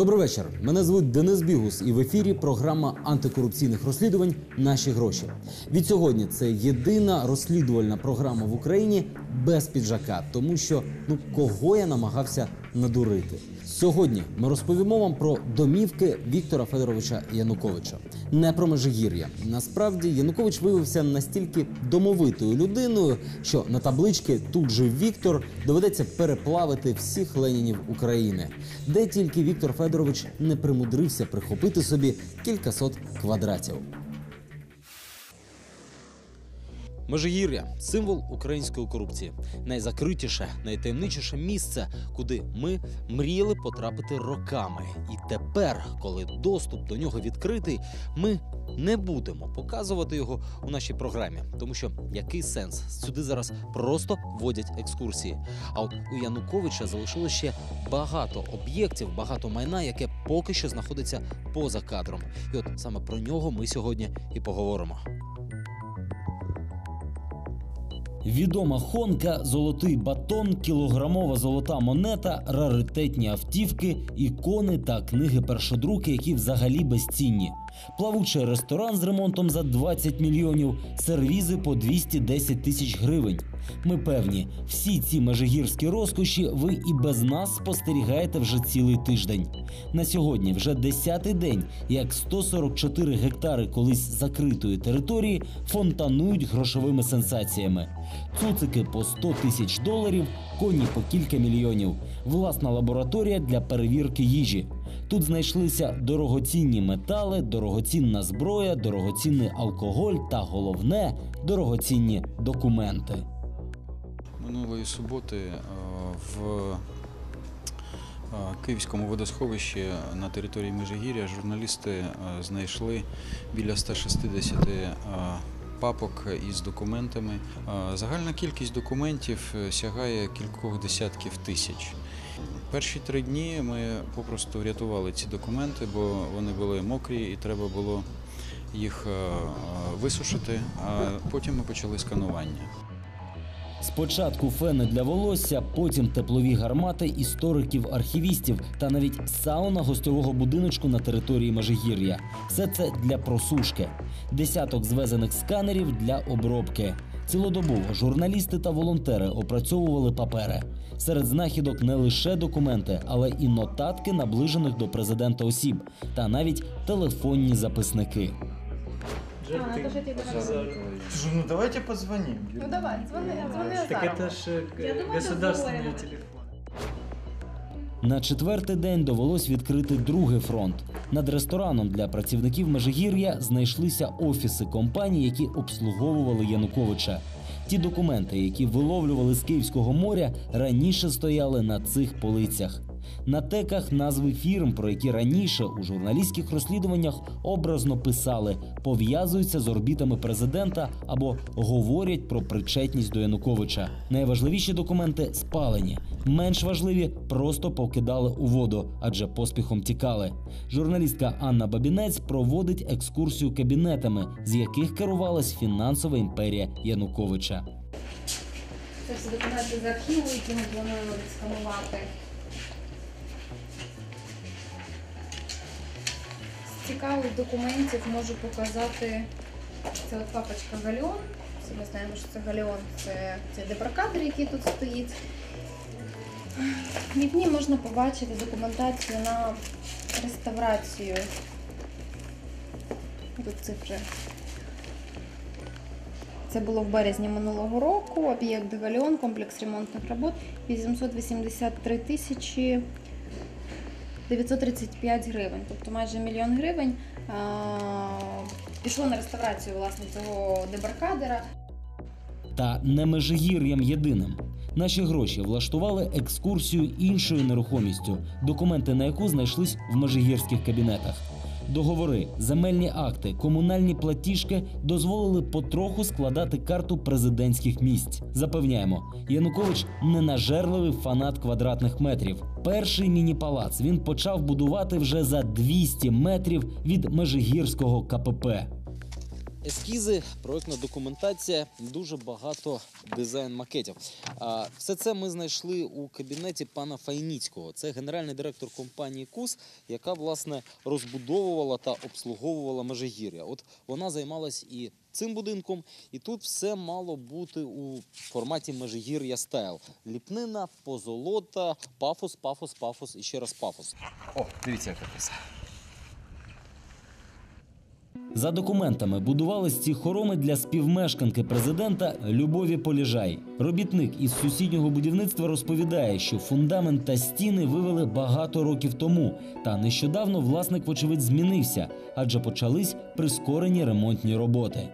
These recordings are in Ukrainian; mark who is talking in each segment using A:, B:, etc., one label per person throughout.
A: Добрий вечір. Мене звуть Денис Бігус, і в ефірі програма антикорупційних розслідувань Наші гроші. Від сьогодні це єдина розслідувальна програма в Україні без піджака, тому що ну кого я намагався надурити. Сьогодні ми розповімо вам про домівки Віктора Федоровича Януковича, не про Межигір'я. Насправді Янукович виявився настільки домовитою людиною, що на таблички тут же Віктор доведеться переплавити всіх ленінів України, де тільки Віктор Федорович не примудрився прихопити собі кількасот квадратів. Межигір'я символ української корупції, найзакритіше, найтаємничіше місце, куди ми мріяли потрапити роками. І тепер, коли доступ до нього відкритий, ми не будемо показувати його у нашій програмі, тому що який сенс сюди зараз просто водять екскурсії. А от у Януковича залишилося ще багато об'єктів, багато майна, яке поки що знаходиться поза кадром. І от саме про нього ми сьогодні і поговоримо. Відома хонка, золотий батон, кілограмова золота монета, раритетні автівки, ікони та книги першодруки, які взагалі безцінні. Плавучий ресторан з ремонтом за 20 мільйонів, сервізи по 210 тисяч гривень. Ми певні, всі ці межигірські розкоші ви і без нас спостерігаєте вже цілий тиждень. На сьогодні вже десятий день, як 144 гектари колись закритої території фонтанують грошовими сенсаціями. Цуцики по 100 тисяч доларів, коні по кілька мільйонів. Власна лабораторія для перевірки їжі. Тут знайшлися дорогоцінні метали, дорогоцінна зброя, дорогоцінний алкоголь та головне дорогоцінні документи.
B: Минулої суботи е, в е, Київському водосховищі на території Межигір'я журналісти е, знайшли біля 160 е, папок із документами. Загальна кількість документів е, сягає кількох десятків тисяч. Перші три дні ми попросту врятували ці документи, бо вони були мокрі і треба було їх е, е, висушити, а потім ми почали сканування.
A: Спочатку фени для волосся, потім теплові гармати істориків-архівістів та навіть сауна гостьового будиночку на території Межигір'я. Все це для просушки. Десяток звезених сканерів для обробки. Цілодобово журналісти та волонтери опрацьовували папери. Серед знахідок не лише документи, але і нотатки наближених до президента осіб, та навіть телефонні записники.
C: А, это же тебе
D: Слушай, ну давайте позвоним.
C: Ну давай, звони, звони
D: Так
C: Азарову.
D: это же
C: Я думаю,
D: государственный
C: дозволено.
D: телефон.
A: На четвертий день довелось відкрити другий фронт. Над рестораном для працівників Межигір'я знайшлися офіси компаній, які обслуговували Януковича. Ті документи, які виловлювали з Київського моря, раніше стояли на цих полицях. На теках назви фірм, про які раніше у журналістських розслідуваннях образно писали, пов'язуються з орбітами президента або говорять про причетність до Януковича. Найважливіші документи спалені, менш важливі просто покидали у воду, адже поспіхом тікали. Журналістка Анна Бабінець проводить екскурсію кабінетами, з яких керувалась фінансова імперія Януковича.
C: Це всі документи з архіву, які ми плануємо відсканувати. Цікавих документів можу показати. Це от папочка Галіон. Ми знаємо, що це Галіон, це, це дебаркадер, який тут стоїть. В дні можна побачити документацію на реставрацію. Тут цифри. Це було в березні минулого року. Об'єкт Галіон, комплекс ремонтних робот 883 тисячі 935 гривень, тобто майже мільйон гривень. Пішло на реставрацію власне цього дебаркадера.
A: Та не межигір'ям єдиним. Наші гроші влаштували екскурсію іншою нерухомістю, документи на яку знайшлись в межигірських кабінетах. Договори, земельні акти, комунальні платіжки дозволили потроху складати карту президентських місць. Запевняємо, Янукович ненажерливий фанат квадратних метрів. Перший міні-палац він почав будувати вже за 200 метрів від межигірського КПП. Ескізи, проектна документація, дуже багато дизайн-макетів. Все це ми знайшли у кабінеті пана Файніцького. Це генеральний директор компанії КУС, яка власне розбудовувала та обслуговувала Межигір'я. От вона займалась і цим будинком, і тут все мало бути у форматі Межигір'я стайл. Ліпнина, позолота, пафос, пафос, пафос і ще раз пафос.
D: О, дивіться, яка краса.
A: За документами будувались ці хороми для співмешканки президента Любові Поліжай. Робітник із сусіднього будівництва розповідає, що фундамент та стіни вивели багато років тому. Та нещодавно власник, вочевидь, змінився, адже почались прискорені ремонтні роботи.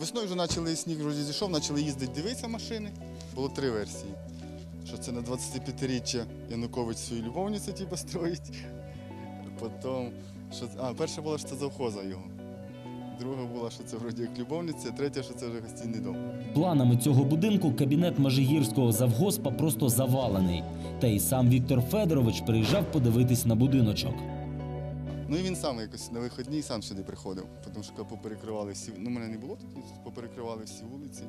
E: Весною вже почали сніг вроді зійшов, почали їздити дивитися машини. Було три версії. Що це на 25-річчя Янукович свою любовницю типу, строїть. Потім, що а, перша була, що це завхоза його. Друга була, що це вроді як любовниця, третя, що це вже гостійний дом.
A: Планами цього будинку кабінет Межигірського завгоспа просто завалений. Та й сам Віктор Федорович приїжджав подивитись на будиночок.
E: Ну і він сам якось на вихідні сам сюди приходив, тому що поперекривали всі. Ну, мене не було тут, поперекривали всі вулиці.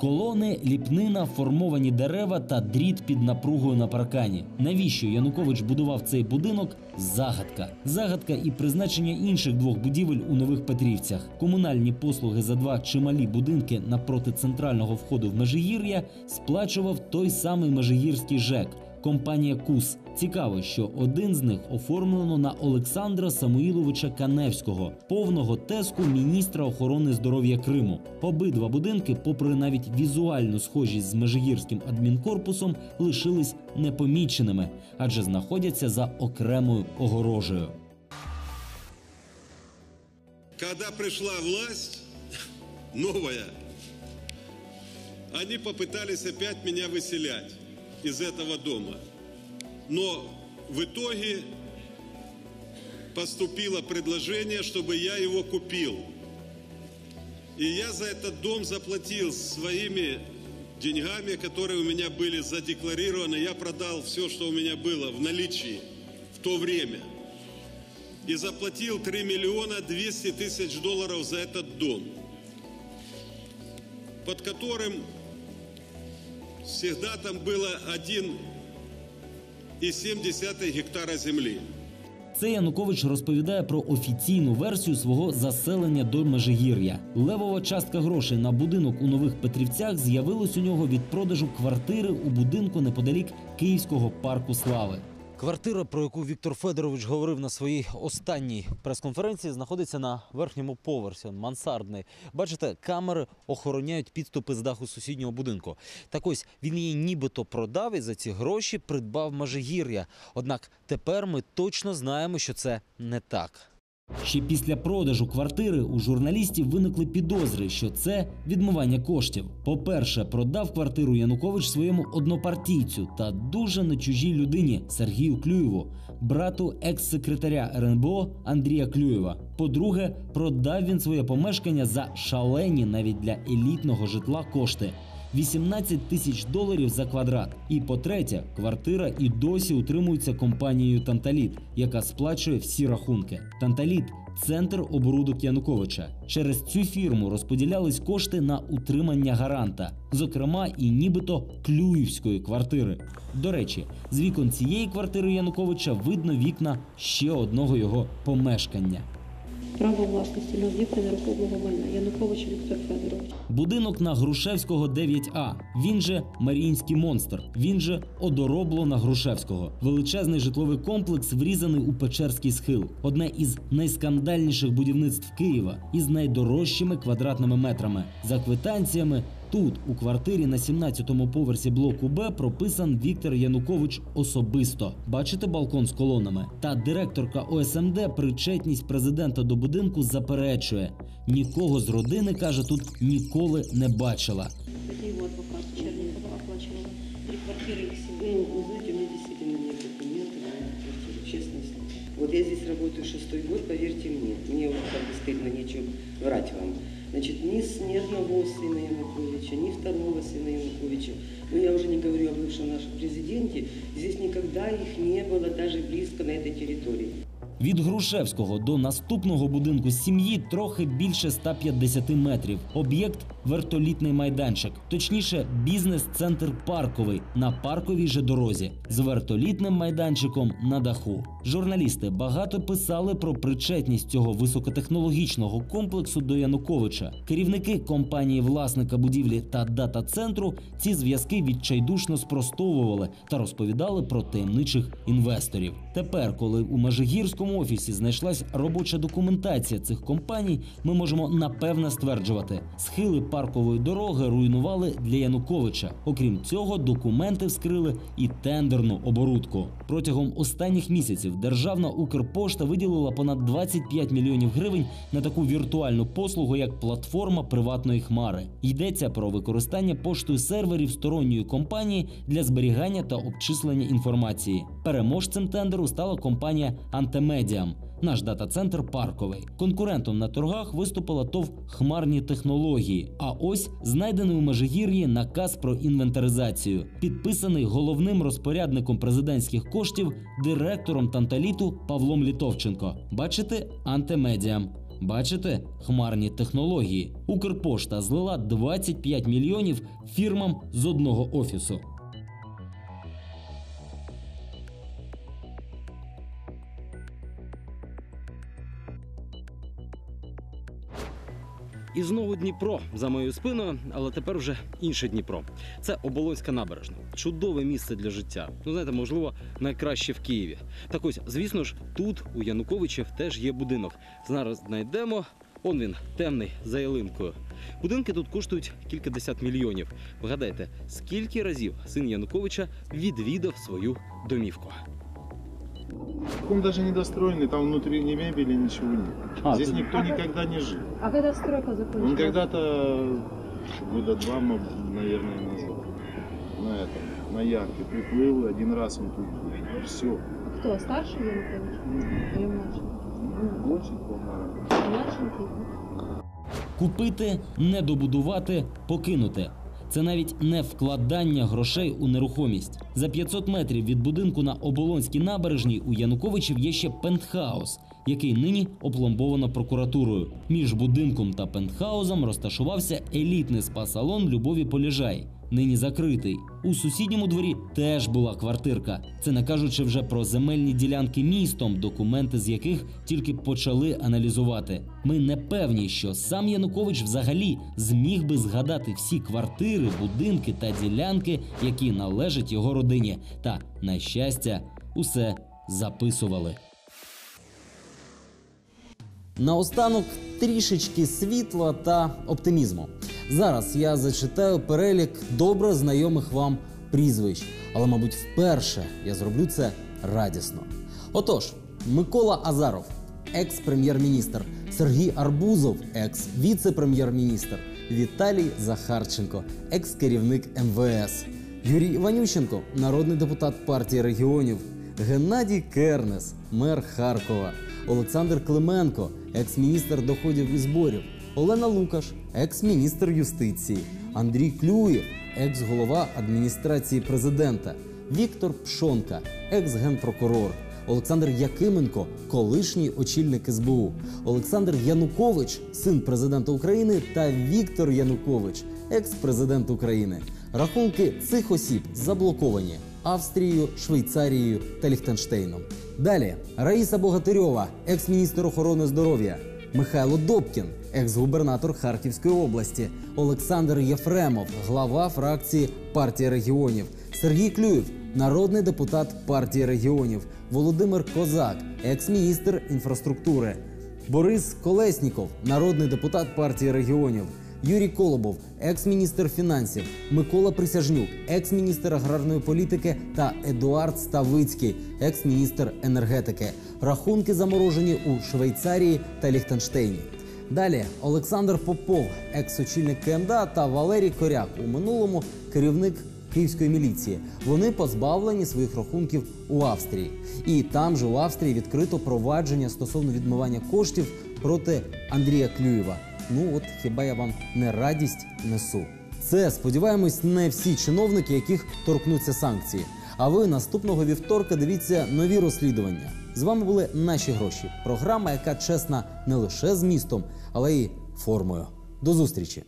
A: Колони, ліпнина, формовані дерева та дріт під напругою на паркані. Навіщо Янукович будував цей будинок? Загадка. Загадка і призначення інших двох будівель у нових Петрівцях. Комунальні послуги за два чималі будинки напроти центрального входу в Межигір'я сплачував той самий Межигірський ЖЕК. Компанія КУС. Цікаво, що один з них оформлено на Олександра Самуїловича Каневського, повного теску міністра охорони здоров'я Криму. Обидва будинки, попри навіть візуальну схожість з Межигірським адмінкорпусом, лишились непоміченими, адже знаходяться за окремою огорожею.
F: Когда пришла власть новая, они попытались опять меня выселять из этого дома. Но в итоге поступило предложение, чтобы я его купил. И я за этот дом заплатил своими деньгами, которые у меня были задекларированы. Я продал все, что у меня было в наличии в то время. И заплатил 3 миллиона 200 тысяч долларов за этот дом, под которым всегда там было 1,7 гектара земли.
A: Це Янукович розповідає про офіційну версію свого заселення до Межигір'я. Левова частка грошей на будинок у нових Петрівцях з'явилась у нього від продажу квартири у будинку неподалік Київського парку слави. Квартира, про яку Віктор Федорович говорив на своїй останній прес-конференції, знаходиться на верхньому поверсі, мансардний. Бачите, камери охороняють підступи з даху сусіднього будинку. Так ось він її нібито продав і за ці гроші придбав Межигір'я. Однак тепер ми точно знаємо, що це не так. Ще після продажу квартири у журналістів виникли підозри, що це відмивання коштів. По-перше, продав квартиру Янукович своєму однопартійцю та дуже не чужій людині Сергію Клюєву, брату екс-секретаря РНБО Андрія Клюєва. По-друге, продав він своє помешкання за шалені навіть для елітного житла кошти. 18 тисяч доларів за квадрат. І по-третє, квартира і досі утримується компанією Танталіт, яка сплачує всі рахунки. Танталіт центр оборудок Януковича. Через цю фірму розподілялись кошти на утримання гаранта, зокрема і нібито Клюївської квартири. До речі, з вікон цієї квартири Януковича видно вікна ще одного його помешкання.
G: Право власності на об'єкти нерухомого майна Янукович Віктор Федорович.
A: Будинок на Грушевського 9А. Він же Маріїнський монстр. Він же Одоробло на Грушевського. Величезний житловий комплекс врізаний у Печерський схил. Одне із найскандальніших будівництв Києва із найдорожчими квадратними метрами. За квитанціями Тут, у квартирі на 17-му поверсі блоку Б, прописан Віктор Янукович особисто. Бачите балкон з колонами? Та директорка ОСМД причетність президента до будинку заперечує. Нікого з родини каже тут ніколи не бачила.
G: Это его адвокат Черникова оплачивала три квартиры их семьи.
H: Ну, вы знаете, у меня действительно нет документов на эту квартиру, честное слово. Вот я здесь работаю шестой год, поверьте мне, мне уже как бы стыдно, нечего врать вам. Значит, ни, ни одного сына Януковича, ни второго сына Януковича, ну я уже не говорю о бывшем нашем президенте, здесь никогда их не было даже близко на этой территории.
A: Від Грушевського до наступного будинку сім'ї трохи більше 150 метрів. Об'єкт вертолітний майданчик, точніше, бізнес-центр парковий на парковій же дорозі з вертолітним майданчиком на даху. Журналісти багато писали про причетність цього високотехнологічного комплексу до Януковича. Керівники компанії власника будівлі та дата-центру ці зв'язки відчайдушно спростовували та розповідали про таємничих інвесторів. Тепер, коли у Межигірському офісі знайшлась робоча документація цих компаній, ми можемо напевне стверджувати, схили паркової дороги руйнували для Януковича. Окрім цього, документи вскрили і тендерну оборудку. Протягом останніх місяців державна Укрпошта виділила понад 25 мільйонів гривень на таку віртуальну послугу, як платформа приватної хмари. Йдеться про використання поштою серверів сторонньої компанії для зберігання та обчислення інформації. Переможцем тендеру стала компанія Антимедіам. Наш дата-центр парковий. Конкурентом на торгах виступила ТОВ хмарні технології. А ось знайдений у Межигір'ї наказ про інвентаризацію, підписаний головним розпорядником президентських коштів, директором Танталіту Павлом Літовченко. Бачите, антимедіам. Бачите хмарні технології. Укрпошта злила 25 мільйонів фірмам з одного офісу.
I: І знову Дніпро за моєю спиною, але тепер вже інше Дніпро. Це Оболонська набережна. Чудове місце для життя. Ну знаєте, можливо, найкраще в Києві. Так ось, звісно ж, тут у Януковичів теж є будинок. Зараз знайдемо. Он він темний за ялинкою. Будинки тут коштують кількадесят мільйонів. Вгадайте, скільки разів син Януковича відвідав свою домівку?
J: Он даже недостроенный, там внутри ни мебели, ничего нет.
I: А,
J: Здесь
I: тут-
J: никто никогда не жил.
G: А когда стройка
J: Он
G: закончилась?
J: когда-то года два, м- наверное, назад на этом, на яхте приплыл, один раз он тут был. Все.
G: Кто, старший Янукович? Или младший?
J: Больше, по-моему.
G: Младшенький?
A: Купити, не добудувати, покинути. Це навіть не вкладання грошей у нерухомість. За 500 метрів від будинку на Оболонській набережній у Януковичів є ще пентхаус, який нині опломбовано прокуратурою. Між будинком та пентхаузом розташувався елітний спа-салон Любові Поліжай. Нині закритий. У сусідньому дворі теж була квартирка. Це не кажучи вже про земельні ділянки містом, документи з яких тільки почали аналізувати. Ми не певні, що сам Янукович взагалі зміг би згадати всі квартири, будинки та ділянки, які належать його родині. Та на щастя, усе записували. Наостанок трішечки світла та оптимізму. Зараз я зачитаю перелік добре знайомих вам прізвищ, але, мабуть, вперше я зроблю це радісно. Отож, Микола Азаров, екс-прем'єр-міністр, Сергій Арбузов, екс-віце-прем'єр-міністр, Віталій Захарченко, екс-керівник МВС, Юрій Іванющенко, народний депутат партії регіонів, Геннадій Кернес, мер Харкова, Олександр Клименко, екс-міністр доходів і зборів, Олена Лукаш, екс-міністр юстиції, Андрій Клюєв, екс-голова адміністрації президента, Віктор Пшонка, екс-генпрокурор, Олександр Якименко, колишній очільник СБУ, Олександр Янукович, син президента України, та Віктор Янукович, екс-президент України. Рахунки цих осіб заблоковані Австрією, Швейцарією та Ліхтенштейном. Далі Раїса Богатирьова, екс-міністр охорони здоров'я, Михайло Добкін, екс-губернатор Харківської області, Олександр Єфремов, глава фракції партії регіонів, Сергій Клюєв, народний депутат партії регіонів, Володимир Козак, екс-міністр інфраструктури, Борис Колесніков, народний депутат партії регіонів. Юрій Колобов, екс-міністр фінансів, Микола Присяжнюк, екс-міністр аграрної політики та Едуард Ставицький, екс-міністр енергетики. Рахунки заморожені у Швейцарії та Ліхтенштейні. Далі Олександр Попов, екс-очільник КМДА та Валерій Коряк у минулому керівник київської міліції. Вони позбавлені своїх рахунків у Австрії. І там же у Австрії відкрито провадження стосовно відмивання коштів проти Андрія Клюєва. Ну от хіба я вам не радість несу. Це сподіваємось, не всі чиновники, яких торкнуться санкції. А ви наступного вівторка дивіться нові розслідування. З вами були наші гроші. Програма, яка чесна не лише змістом, але й формою. До зустрічі!